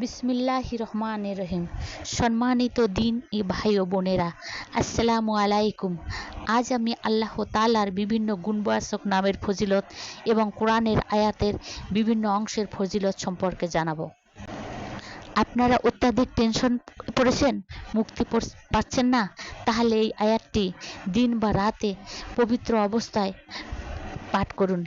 বিসমিল্লাহ রহমান রহিম। সম্মানিত দিন ই ভাই ও বোনেরা, আসসালামু আলাইকুম। আজ আমি আল্লাহ তালার বিভিন্ন গুণবাচক নামের ফজিলত এবং কোরআনের আয়াতের বিভিন্ন অংশের ফজিলত সম্পর্কে জানাব। আপনারা অত্যাধিক টেনশন পড়েছেন? মুক্তি পাচ্ছেন না? তাহলে এই আয়াতটি দিন বা রাতে পবিত্র অবস্থায় পাঠ করুন।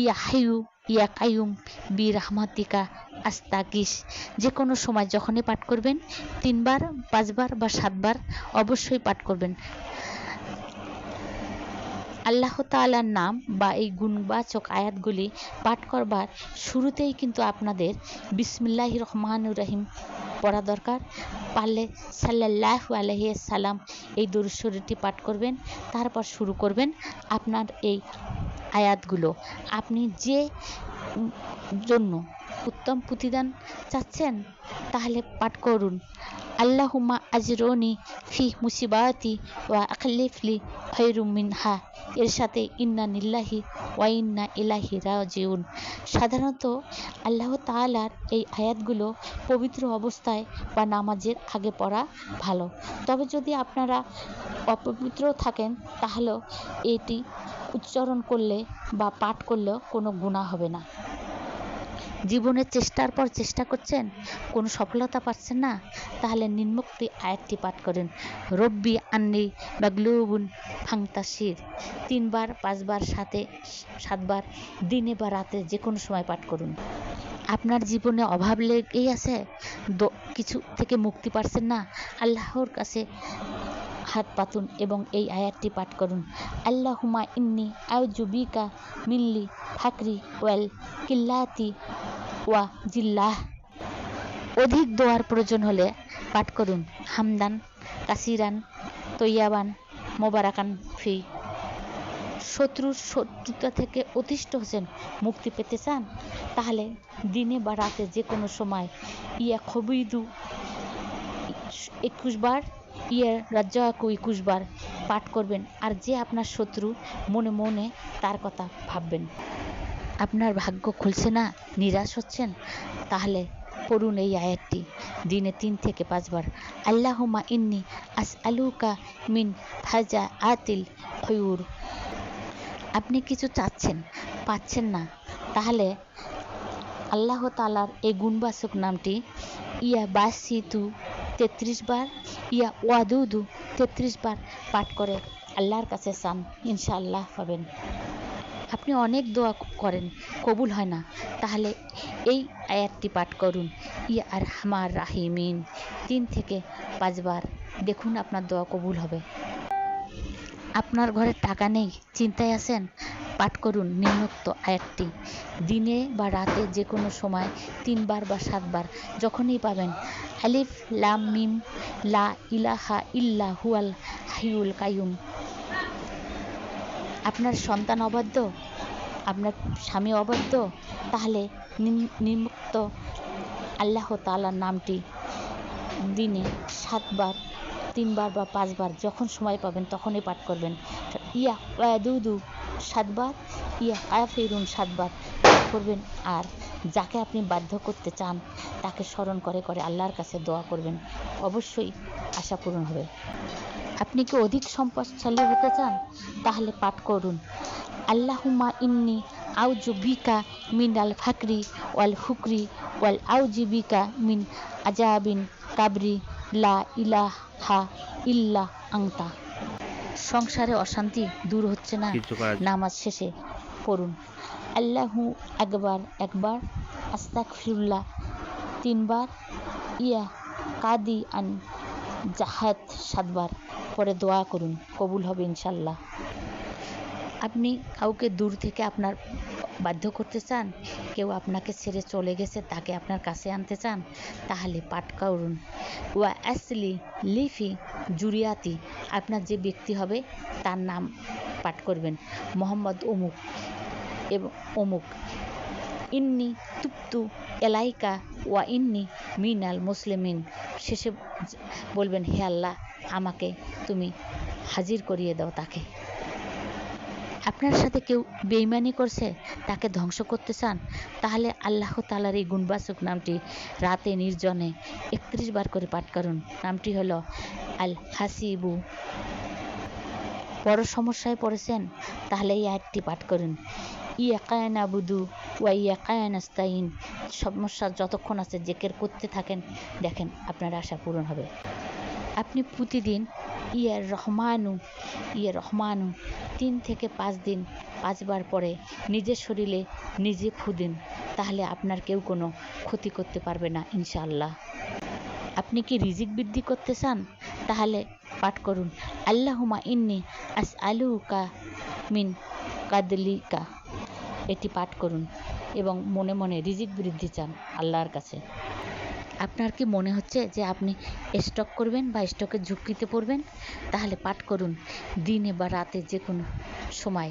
ইয়া হাইউ ইয়া কায়ুম বি রাহমাতিকা আস্তাকিস যে কোনো সময় যখনই পাঠ করবেন, তিনবার, পাঁচবার বা সাতবার অবশ্যই পাঠ করবেন। আল্লাহ তালার নাম বা এই গুণবাচক আয়াতগুলি পাঠ করবার শুরুতেই কিন্তু আপনাদের বিসমিল্লাহ রহমানুর রহিম পড়া দরকার। পারলে সাল্লাহ আলহি সালাম এই দুরুশ্বরীটি পাঠ করবেন, তারপর শুরু করবেন আপনার এই আয়াতগুলো। আপনি যে জন্য উত্তম প্রতিদান চাচ্ছেন, তাহলে পাঠ করুন। আল্লাহুম্মা আজরনি ফি মুসিবাতি ওয়া আখলিফলি খৈরুম মিনহা এর সাথে ইন্না নিল্লাহি ওয়া ইন্না ইলাহি রাজিউন সাধারণত আল্লাহ তাআলার এই আয়াতগুলো পবিত্র অবস্থায় বা নামাজের আগে পড়া ভালো। তবে যদি আপনারা অপবিত্র থাকেন, তাহলে এটি উচ্চারণ করলে বা পাঠ করলেও কোনো গুণা হবে না। জীবনের চেষ্টার পর চেষ্টা করছেন, কোনো সফলতা পাচ্ছেন না, তাহলে নিম্মুক্তি আয়াতটি পাঠ করেন। রব্বি আন্নি বা গ্লুবুন ফাংতাসির তিনবার, পাঁচবার সাথে সাতবার, দিনে বা রাতে যে কোনো সময় পাঠ করুন। আপনার জীবনে অভাব লেগেই আছে? কিছু থেকে মুক্তি পাচ্ছেন না? আল্লাহর কাছে হাত পাতুন এবং এই আয়াতটি পাঠ করুন। আল্লাহুমা ইন্নি আউজুবিকা মিল্লি ফাকরি ওয়েল কিল্লাতি ওয়া জিল্লাহ। অধিক দোয়ার প্রয়োজন হলে পাঠ করুন। হামদান, কাসিরান, তৈয়াবান, মোবারাকান ফি। শত্রুর শত্রুতা থেকে অতিষ্ঠ হচ্ছেন মুক্তি পেতে চান? তাহলে দিনে বা রাতে যে কোনো সময় ইয়া খবিদু একুশ বার ইয়ে রাজ্জাকু একুশ পাঠ করবেন আর যে আপনার শত্রু মনে মনে তার কথা ভাববেন। আপনার ভাগ্য খুলছে না, নিরাশ হচ্ছেন? তাহলে পড়ুন এই আয়াতটি, দিনে তিন থেকে পাঁচবার। আল্লাহুমা ইন্নি আস আলুকা মিন ফাজা আতিল খয়ুর আপনি কিছু চাচ্ছেন, পাচ্ছেন না। তাহলে আল্লাহ তালার এই গুণবাচক নামটি, ইয়া বাসিতু তেত্রিশ বার, ইয়া ওয়াদুদু তেত্রিশ বার পাঠ করে আল্লাহর কাছে চান, ইনশাআল্লাহ পাবেন। আপনি অনেক দোয়া করেন, কবুল হয় না। তাহলে এই আয়াতটি পাঠ করুন, ইয়া আর হামার রাহিমিন। তিন থেকে পাঁচবার দেখুন আপনার দোয়া কবুল হবে। আপনার ঘরে টাকা নেই, চিন্তায় আছেন? পাঠ করুন নিম্নোক্ত আয়াতটি। দিনে বা রাতে যে কোনো সময় তিনবার বা সাতবার, যখনই পাবেন। আলিফ, লাম, মিম, লা ইলাহা ইল্লা হুয়াল হাইউল কায়ুম আপনার সন্তান অবাধ্য? আপনার স্বামী অবাধ্য? তাহলে নিম্নোক্ত আল্লাহ তালার নামটি দিনে সাতবার, তিনবার বা পাঁচবার, যখন সময় পাবেন তখনই পাঠ করবেন। ইয়া ওয়াদুদু সাতবার, ইয়া আয়াফিরুন সাতবার করবেন। আর যাকে আপনি বাধ্য করতে চান, তাকে স্মরণ করে করে আল্লাহর কাছে দোয়া করবেন। অবশ্যই আশা পূরণ হবে। আপনি কি অধিক সম্পদশালী হতে চান? তাহলে পাঠ করুন। আল্লাহুমা ইন্নি আউজুবিকা মিন আল ফাকরি ওয়াল ফুকরি ওয়াল আউজিবিকা মিন আজাবিন কাবরি লা ইলাহা ইল্লা আংতা সংসারে অশান্তি দূর হচ্ছে না। নামাজ শেষে পড়ুন। আল্লাহু একবার একবার আস্তাক ফিরুল্লাহ তিনবার ইয়া কাদি আন জাহাত সাতবার। পরে দোয়া করুন কবুল হবে ইনশাল্লাহ আপনি কাউকে দূর থেকে আপনার বাধ্য করতে চান, কেউ আপনাকে ছেড়ে চলে গেছে তাকে আপনার কাছে আনতে চান, তাহলে পাঠ করুন। ওয়া অ্যাসলি লিফি জুরিয়াতি, আপনার যে ব্যক্তি হবে তার নাম পাঠ করবেন। মোহাম্মদ অমুক এবং অমুক। ইন্নি তুপ্তু এলাইকা ওয়া ইন্নি মিনাল মুসলিমিন। শেষে বলবেন, হে আল্লাহ, আমাকে তুমি হাজির করিয়ে দাও তাকে। আপনার সাথে কেউ বেইমানি করছে, তাকে ধ্বংস করতে চান, তাহলে আল্লাহ তালার এই গুণবাচক নামটি রাতে নির্জনে একত্রিশ বার করে পাঠ করুন। নামটি হলো আল হাসিবু বড় সমস্যায় পড়েছেন, তাহলে এই আয়াতটি পাঠ করুন। ইয়াকায়ন আবুদু ওয়া ইয়াকায়ন আস্তাইন সমস্যা যতক্ষণ আছে জেকের করতে থাকেন, দেখেন আপনার আশা পূরণ হবে। আপনি প্রতিদিন ইয়ে রহমানু ইয়ে রহমানু, তিন থেকে পাঁচ দিন, পাঁচবার পরে নিজের শরীরে নিজে ফু দিন, তাহলে আপনার কেউ কোনো ক্ষতি করতে পারবে না, ইনশাআল্লাহ। আপনি কি রিজিক বৃদ্ধি করতে চান? তাহলে পাঠ করুন আল্লাহুমা ইন্নি আস আলুকা মিন কাদলিকা। এটি পাঠ করুন এবং মনে মনে রিজিক বৃদ্ধি চান আল্লাহর কাছে। আপনার কি মনে হচ্ছে যে আপনি স্টক করবেন বা স্টকের ঝুঁকিতে পড়বেন? তাহলে পাঠ করুন। দিনে বা রাতে যে কোনো সময়।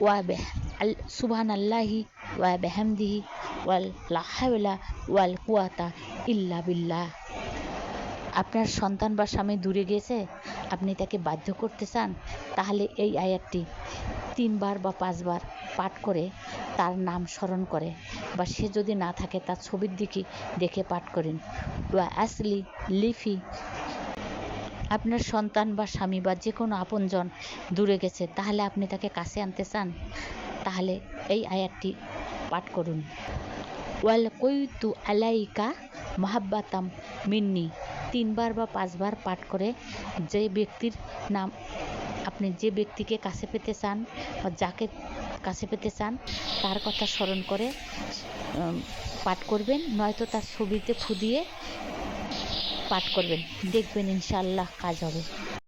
ওয়া আল সুবহান আল্লাহি ওয়া বেহামদিহি ওয়াল লাহাওলা ওয়াল কুয়াতা ইল্লা বিল্লাহ। আপনার সন্তান বা স্বামী দূরে গেছে, আপনি তাকে বাধ্য করতে চান, তাহলে এই আয়াতটি তিনবার বা পাঁচবার পাঠ করে তার নাম স্মরণ করে বা সে যদি না থাকে তার ছবির দিকে দেখে পাঠ করেন। ওয়া আসলি লিফি, আপনার সন্তান বা স্বামী বা যে কোনো আপনজন দূরে গেছে, তাহলে আপনি তাকে কাছে আনতে চান, তাহলে এই আয়াতটি পাঠ করুন। ওয়াল কইতু আলাইকা মাহাব্বাতাম মিন্নি তিনবার বা পাঁচবার পাঠ করে যে ব্যক্তির নাম আপনি যে ব্যক্তিকে কাছে পেতে চান বা যাকে কাছে পেতে চান, তার কথা স্মরণ করে পাঠ করবেন, নয়তো তার ছবিতে ফু দিয়ে পাঠ করবেন। দেখবেন ইনশাআল্লাহ কাজ হবে।